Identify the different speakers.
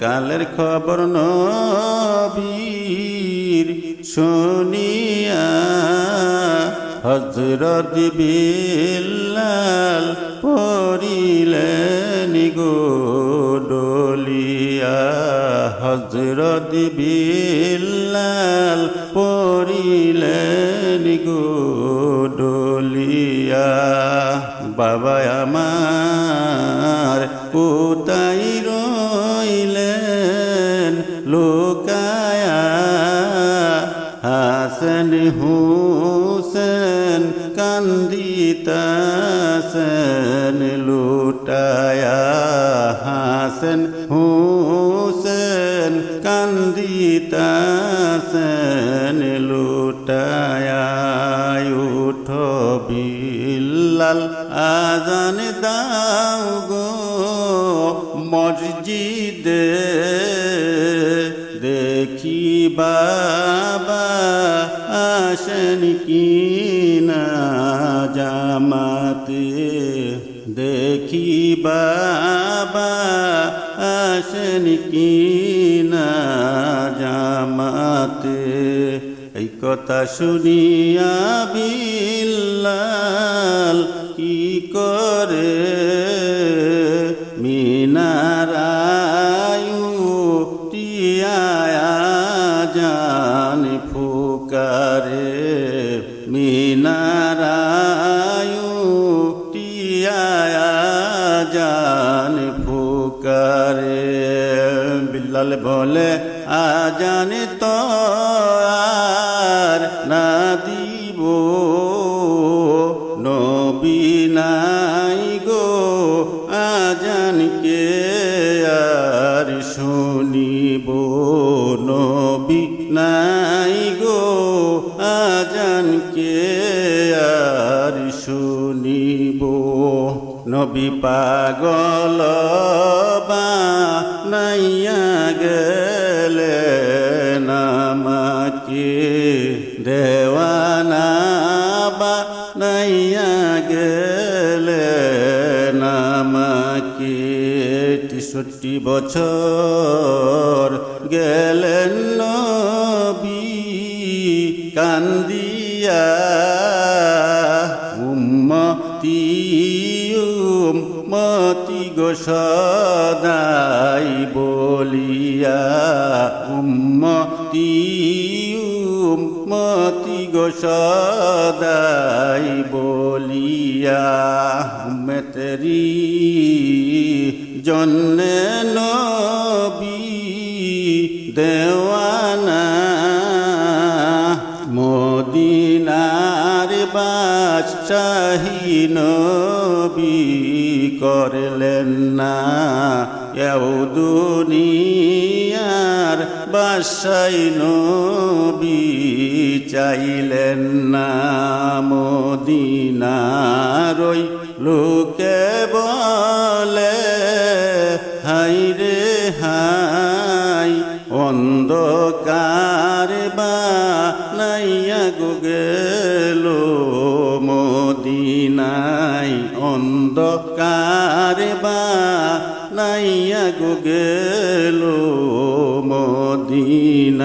Speaker 1: কালের খবর নবীর শুনিয়া হজরত বিল্লাল পড়িলেন গো ডলিয়া। হজরত বিল্লাল পড়িলেন গো ডলিয়া। বাবা আমার কোথায় রইলেন লোকায়া হাসন হুসেন কান্দিতাসন লুটায়া হাসন হুসেন কান্দিতাসন লুটায়া উঠো বিল্লাল আজান দাও গো মসজিদে না জামাতে দেখি বাবা আসেন কি না জামাতে। এই কথা শুনিয়া বিল্লাল কি করে জান ফুকারে মিনারায়ু টিয়ায়া ফুকারে। বিল্লাল বলে আজানি তো আর শুনিব নবী পাগল বা নাইয়া গেলে নামাকে দেওয়ানা বা নাইয়া গেলে নামাকে তেষট্টি বছর গেলেন নবী কান্দিয়া। উম্মতি উম্মতি গো সদাই বলিয়া উম্মতি উম্মতি গোসদাই বলিয়া উম্মতেরি মদিনার বাদশাহী নবী করলেন না। এও দুনিয়ার বাসাই নবী চাইলেন না। মদিনারই লোকে বলে, হাই রে হাই, অন্ধকার বা নাইয়া গো। দকার বা নাইয়া গো গেল মদিনায়।